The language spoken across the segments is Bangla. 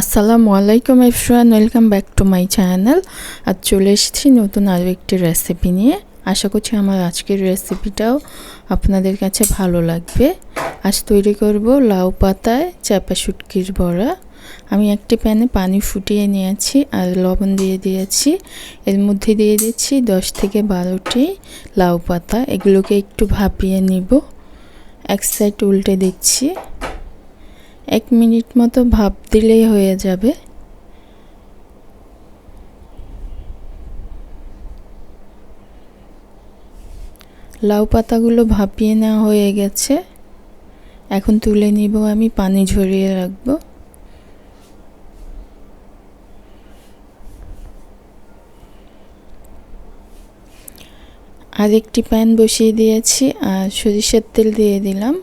আসসালামু আলাইকুম এফরান welcome back to my channel আর চলে এসেছি নতুন আরও একটি রেসিপি নিয়ে। আশা করছি আমার আজকের রেসিপিটাও আপনাদের কাছে ভালো লাগবে। আজ তৈরি করব লাউ পাতায় চাপা শুটকির বড়া। আমি একটি প্যানে পানি ফুটিয়ে নিয়েছি আর লবণ দিয়ে দিয়েছি। এর মধ্যে দিয়ে দিচ্ছি দশ থেকে বারোটি লাউ পাতা। এগুলোকে একটু ভাপিয়ে নিব। এক সাইড উল্টে দিচ্ছি। এক মিনিট মতো ভাপ দিলেই হয়ে যাবে। লাউ পাতাগুলো ভাপিয়ে নেওয়া হয়ে গেছে। এখন তুলে নিব আমি, পানি ঝরিয়ে রাখব। আর একটি প্যান বসিয়ে দিয়েছি, আর সরিষার তেল দিয়ে দিলাম।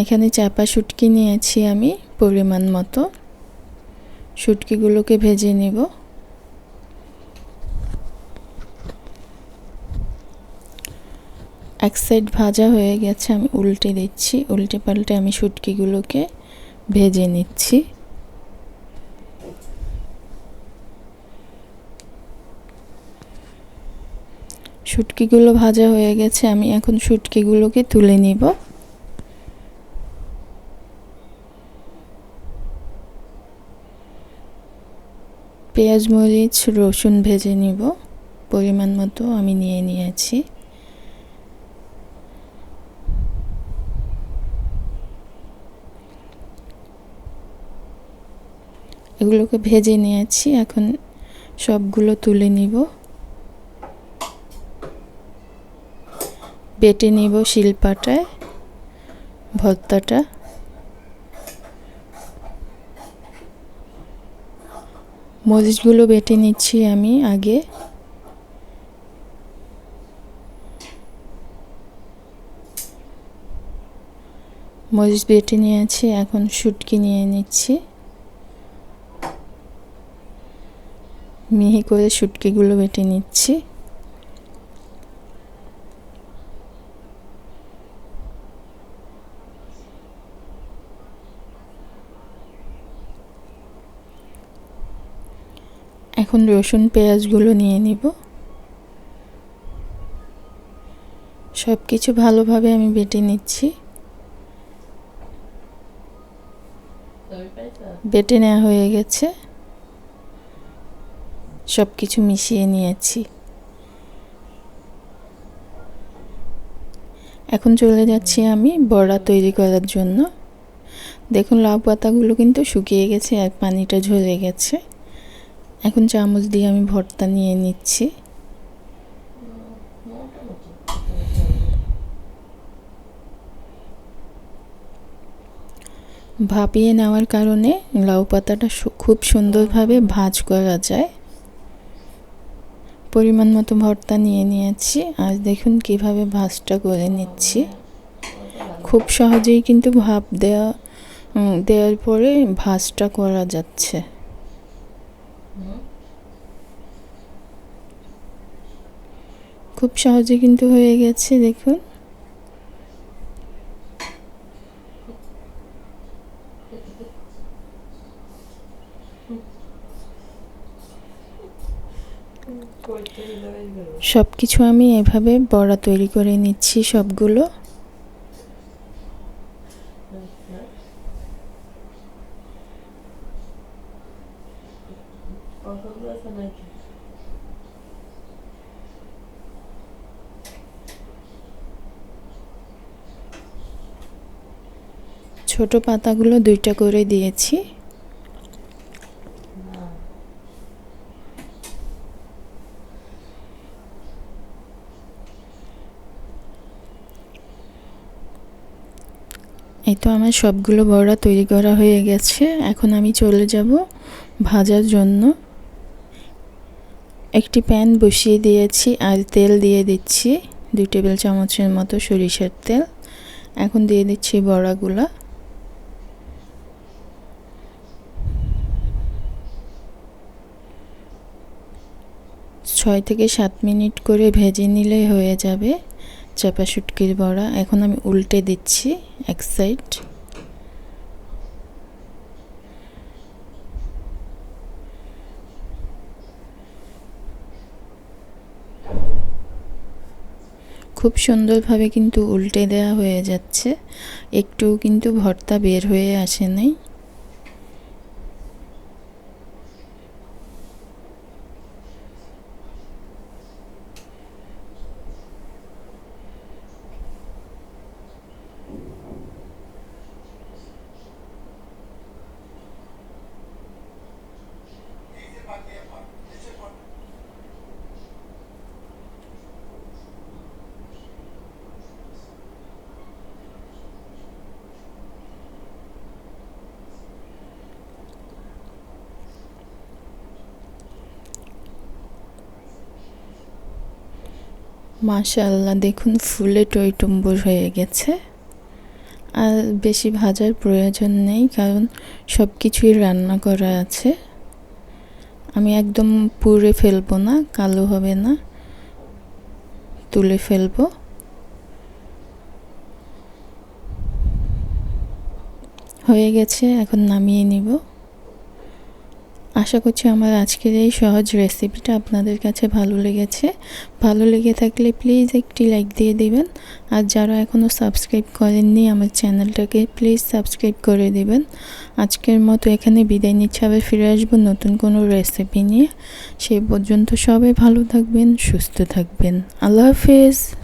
এখানে চাপা শুটকি নিয়েছি আমি পরিমাণ মতো। শুটকিগুলোকে ভেজে নেব। এক সাইড ভাজা হয়ে গেছে, আমি উল্টে দিচ্ছি। উল্টে পাল্টে আমি শুটকিগুলোকে ভেজে নিচ্ছি। শুটকিগুলো ভাজা হয়ে গেছে, আমি এখন শুটকিগুলোকে তুলে নিব। পেঁয়াজ, মরিচ, রসুন ভেজে নিব। পরিমাণ মতো আমি নিয়ে নিয়েছি। এগুলোকে ভেজে নিয়েছি। এখন সবগুলো তুলে নিব। বেটে নিব শিলপাটায় ভর্তাটা। মরিচগুলো বেটে নিচ্ছি আমি আগে। মরিচ বেটে নিয়েছি, এখন শুটকি নিয়ে নিচ্ছি। মিহি করে শুটকিগুলো বেটে নিচ্ছি। এখন রসুন, পেঁয়াজগুলো নিয়ে নিব। সব কিছু ভালোভাবে আমি বেটে নিচ্ছি। বেটে নেওয়া হয়ে গেছে। সব কিছু মিশিয়ে নিয়েছি। এখন চলে যাচ্ছি আমি বড়া তৈরি করার জন্য। দেখুন লাউ পাতাগুলো কিন্তু শুকিয়ে গেছে আর পানিটা ঝরে গেছে। এখন চামচ দিয়ে আমি ভর্তা নিয়ে নিচ্ছি। ভাপিয়ে নেওয়ার কারণে লাউ পাতাটা খুব সুন্দরভাবে ভাজ করা যায়। পরিমাণ মতো ভর্তা নিয়ে নিয়েছি আর দেখুন কীভাবে ভাজটা করে নিচ্ছি। খুব সহজেই কিন্তু ভাপ দেওয়া দেওয়ার পরে ভাজটা করা যাচ্ছে। খুব সহজে কিন্তু হয়ে গেছে, দেখুন। সব কিছু আমি এভাবে বড়া তৈরি করে নিচ্ছি সবগুলো। ছোট পাতাগুলো দুইটা করে দিয়েছি। এই তো আমার সবগুলো বড়া তৈরি করা হয়ে গেছে। এখন আমি চলে যাব ভাজার জন্য। একটি প্যান বসিয়ে দিয়েছি আর তেল দিয়ে দিচ্ছি। দুই টেবিল চামচের মতো সরিষার তেল। এখন দিয়ে দিচ্ছি বড়াগুলা। ছয় থেকে সাত মিনিট করে ভেজে নিলে হয়ে যাবে। চাপা শুটকির বড়া। এখন আমি উল্টে দিচ্ছি এক সাইড। খুব সুন্দরভাবে কিন্তু উল্টে দেওয়া হয়ে যাচ্ছে। একটু কিন্তু ভর্তা বের হয়ে আসে নাই। মাশাআল্লাহ, দেখুন ফুলে টইটুম্বুর হয়ে গেছে। আর বেশি ভাজার প্রয়োজন নেই, কারণ সব কিছুই রান্না করা আছে। আমি একদম পুড়ে ফেলব না, কালো হবে না, তুলে ফেলব। হয়ে গেছে, এখন নামিয়ে নিব। আশা করছি আমার আজকের এই সহজ রেসিপিটা আপনাদের কাছে ভালো লেগেছে। ভালো লেগে থাকলে প্লিজ একটি লাইক দিয়ে দিবেন। আর যারা এখনও সাবস্ক্রাইব করেননি, আমার চ্যানেলটাকে প্লিজ সাবস্ক্রাইব করে দিবেন। আজকের মতো এখানে বিদায় নিচ্ছে। আবার ফিরে আসব নতুন কোনো রেসিপি নিয়ে। সেই পর্যন্ত সবাই ভালো থাকবেন, সুস্থ থাকবেন। আল্লাহ হাফেজ।